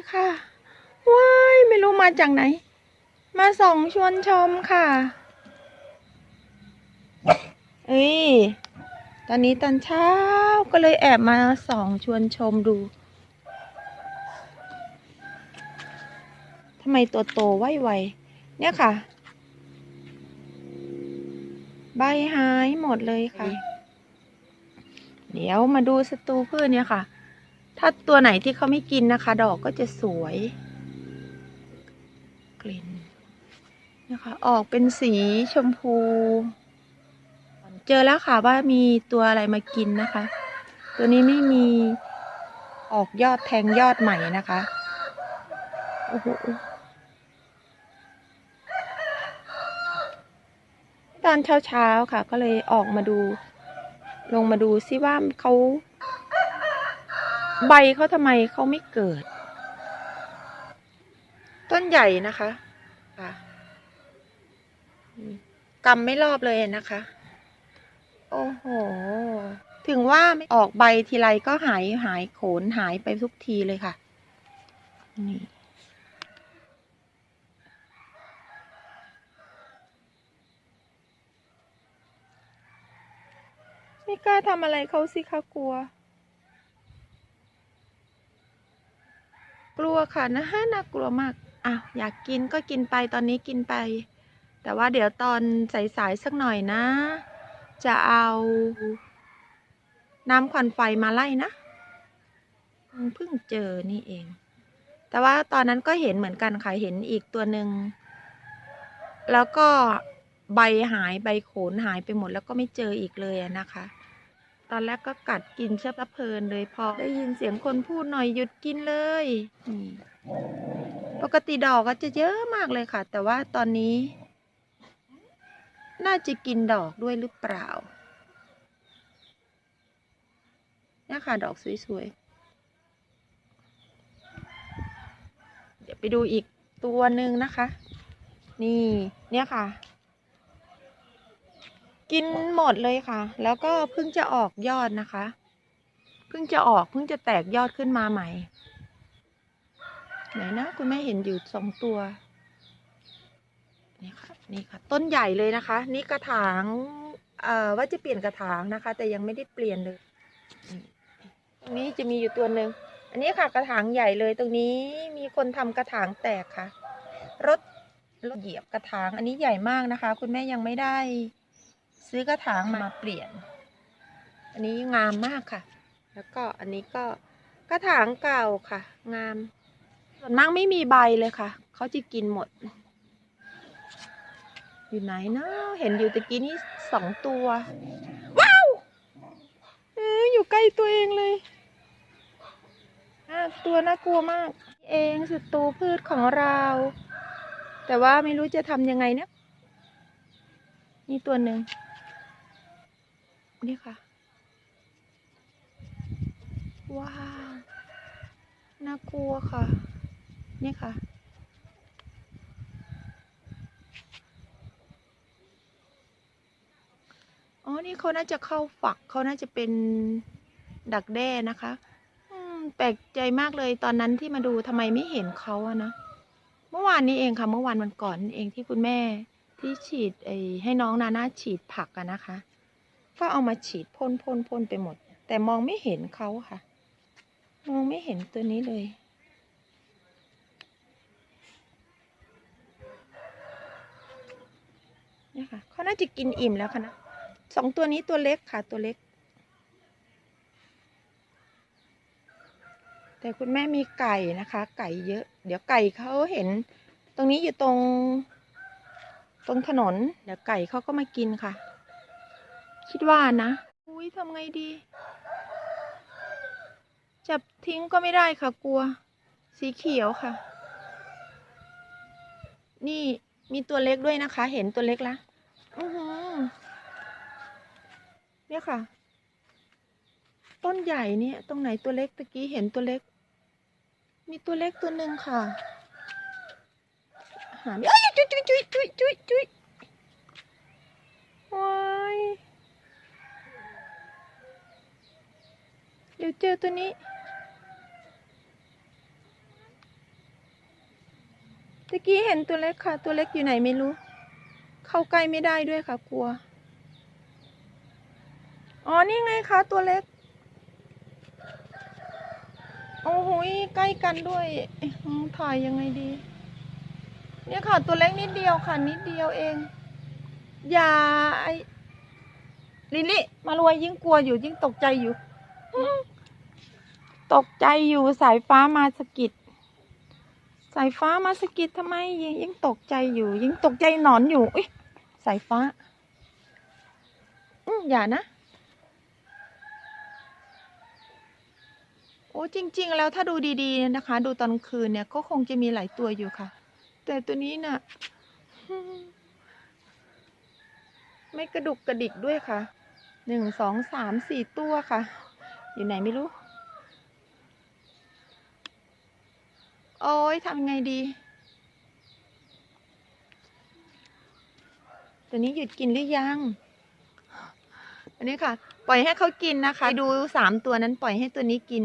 ี่ค่ะ ว้ายไม่รู้มาจากไหน มาส่องชวนชมค่ะ เอ้ย ตอนนี้ตอนเช้าก็เลยแอบมาส่องชวนชมดูทำไมตัวโตไวไวๆเนี่ยค่ะ ใบหายหมดเลยค่ะ เดี๋ยวมาดูศัตรูพืชเนี่ยค่ะ ถ้าตัวไหนที่เขาไม่กินนะคะ ดอกก็จะสวย กลิ่นนะคะ ออกเป็นสีชมพู เจอแล้วค่ะว่ามีตัวอะไรมากินนะคะ ตัวนี้ไม่มีออกยอดแทงยอดใหม่นะคะโอ้โหตอนเช้าๆค่ะ ก็เลยออกมาดู ลงมาดูซิว่าเขา ใบเขาทำไมเขาไม่เกิด ต้นใหญ่นะคะกำไม่รอบเลยนะคะ โอ้โห ถึงว่าไม่ออกใบทีไรก็หายหายโขนหายไปทุกทีเลยค่ะ นี่ไม่กล้าทำอะไรเขาสิคะกลัว ลัวค่ะนะฮะน่ากลัวมากอะอยากกินก็กินไปตอนนี้กินไป แต่ว่าเดี๋ยวตอนสายๆสักหน่อยนะ จะเอา น้ำควันไฟมาไล่นะเพิ่งเจอนี่เอง แต่ว่าตอนนั้นก็เห็นเหมือนกันค่ะเห็นอีกตัวหนึ่งแล้วก็ใบหายใบโขนหายไปหมดแล้วก็ไม่เจออีกเลยนะคะ ตอนแรกก็กัดกินเชบเพลินเลยพอได้ยินเสียงคนพูดหน่อยหยุดกินเลยนี่ปกติดอกก็จะเยอะมากเลยค่ะ แต่ว่าตอนนี้ น่าจะกินดอกด้วยหรือเปล่าเนี่ยค่ะ ดอกสวยๆ เดี๋ยวไปดูอีกตัวหนึ่งนะคะ นี่เนี่ยค่ะ กินหมดเลยค่ะ แล้วก็เพิ่งจะออกยอดนะคะ เพิ่งจะออกเพิ่งจะแตกยอดขึ้นมาใหม่ ไหนนะ คุณแม่เห็นอยู่สองตัว นี่ค่ะ นี่ค่ะ ต้นใหญ่เลยนะคะ นี่กระถางเอ่อว่าจะเปลี่ยนกระถางนะคะ แต่ยังไม่ได้เปลี่ยนเลยนี่ตรงนี้จะมีอยู่ตัวหนึ่ง อันนี้ค่ะ กระถางใหญ่เลย ตรงนี้มีคนทำกระถางแตกค่ะ รถรถเหยียบกระถาง อันนี้ใหญ่มากนะคะ คุณแม่ยังไม่ได้ ซื้อกระถางมาเปลี่ยน อันนี้งามมากค่ะ แล้วก็อันนี้ก็กระถางเก่าค่ะ งาม ส่วนมากไม่มีใบเลยค่ะ เขาจะกินหมด อยู่ไหนนะเห็นอยู่ตะกี้นี่สองตัว ว้าวเอออยู่ใกล้ตัวเองเลยอะตัวน่ากลัวมาก เองศัตรูพืชของเรา แต่ว่าไม่รู้จะทำยังไงเนี่ยนี่ตัวหนึ่ง นี่ค่ะ ว้าว น่ากลัวค่ะ นี่ค่ะ อ๋อ นี่เขาน่าจะเข้าฝัก เขาน่าจะเป็นดักแด้นะคะ อืม แปลกใจมากเลยตอนนั้นที่มาดูทำไมไม่เห็นเขาอะนะ เมื่อวานนี้เองค่ะ เมื่อวานวันก่อนเองที่คุณแม่ที่ฉีดไอให้น้องนาน่าฉีดผักอะนะคะ ก็เอามาฉีดพ่นพ่นพ่นไปหมด แต่มองไม่เห็นเขาค่ะ มองไม่เห็นตัวนี้เลย เนี่ยค่ะเขาน่าจะกินอิ่มแล้วค่ะนะสองตัวนี้ตัวเล็กค่ะ ตัวเล็ก แต่คุณแม่มีไก่นะคะ ไก่เยอะ เดี๋ยวไก่เขาเห็น ตรงนี้อยู่ตรง ตรงถนน เดี๋ยวไก่เขาก็มากินค่ะ คิดว่านะ อุ้ยทำไงดี จับทิ้งก็ไม่ได้ค่ะกลัว สีเขียวค่ะ นี่มีตัวเล็กด้วยนะคะ เห็นตัวเล็กละอือหือเนี่ยค่ะ ต้นใหญ่เนี่ย ตรงไหนตัวเล็กตะกี้เห็นตัวเล็ก มีตัวเล็กตัวหนึ่งค่ะหาไม่เอ้ยจุ๊ยจุ๊ยจุ๊ยจุ๊ยจุ๊ยจุยว้าย เดี๋ยวเจอตัวนี้ ตะกี้เห็นตัวเล็กค่ะ ตัวเล็กอยู่ไหนไม่รู้ เข้าใกล้ไม่ได้ด้วยค่ะ กลัว อ๋อ นี่ไงคะตัวเล็ก โอ้โหใกล้กันด้วย ถ่ายยังไงดี เนี่ยค่ะ ตัวเล็กนิดเดียวค่ะ นิดเดียวเอง อย่าไอลิลลี่มารวยยิ่งกลัวอยู่ยิ่งตกใจอยู่ ตกใจอยู่สายฟ้ามาสะกิดสายฟ้ามาสะกิดทำไมยิ่งยิ่งตกใจอยู่ยิ่งตกใจหนอนอยู่อุ้ยสายฟ้าอืมอย่านะ โอ้จริง ๆ แล้วถ้าดูดีๆนะคะ ดูตอนคืนเนี่ยก็คงจะมีหลายตัวอยู่ค่ะ แต่ตัวนี้น่ะไม่กระดุกกระดิกด้วยค่ะหนึ่งสองสามสี่ตัวค่ะ อยู่ไหนไม่รู้ โอ้ยทำไงดี ตัวนี้หยุดกินหรือยัง อันนี้ค่ะ ปล่อยให้เขากินนะคะ ดูสามตัวนั้นปล่อยให้ตัวนี้กิน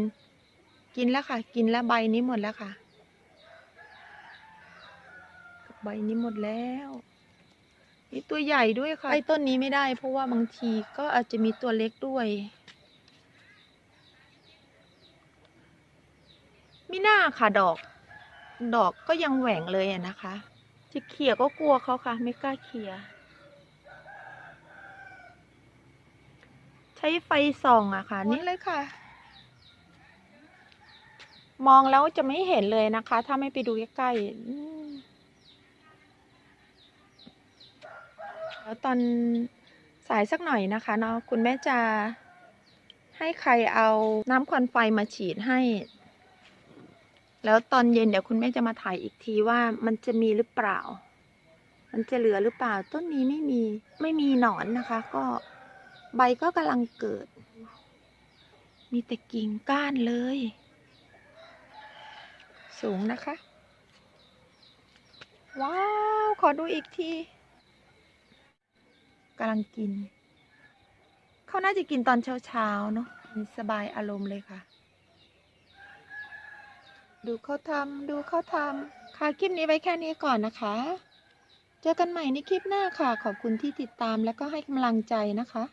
กินแล้วค่ะ กินแล้วใบนี้หมดแล้วค่ะ ใบนี้หมดแล้วนี่ตัวใหญ่ด้วยค่ะ ไอ้ต้นนี้ไม่ได้ เพราะว่าบางทีก็อาจจะมีตัวเล็กด้วยมิน่าค่ะดอก ดอกก็ยังแหว่งเลยนะคะ จะเขี่ยก็กลัวเขาค่ะ ไม่กล้าเขี่ยใช้ไฟส่องอะค่ะ นี่เลยค่ะ มองแล้วจะไม่เห็นเลยนะคะ ถ้าไม่ไปดูใกล้ๆแล้วตอนสายสักหน่อยนะคะเนาะคุณแม่จะให้ใครเอาน้ำควันไฟมาฉีดให้ แล้วตอนเย็นเดี๋ยวคุณแม่จะมาถ่ายอีกทีว่ามันจะมีหรือเปล่า มันจะเหลือหรือเปล่า ต้นนี้ไม่มีไม่มีหนอนนะคะ ก็ใบก็กำลังเกิด มีแต่กิ่งก้านเลย สูงนะคะ ว้าว ขอดูอีกทีกำลังกิน เขาน่าจะกินตอนเช้าๆเนาะสบายอารมณ์เลยค่ะ ดูเขาทำดูเขาทำค่ะคลิปนี้ไว้แค่นี้ก่อนนะคะ เจอกันใหม่ในคลิปหน้าค่ะ ขอบคุณที่ติดตามและก็ให้กำลังใจนะคะ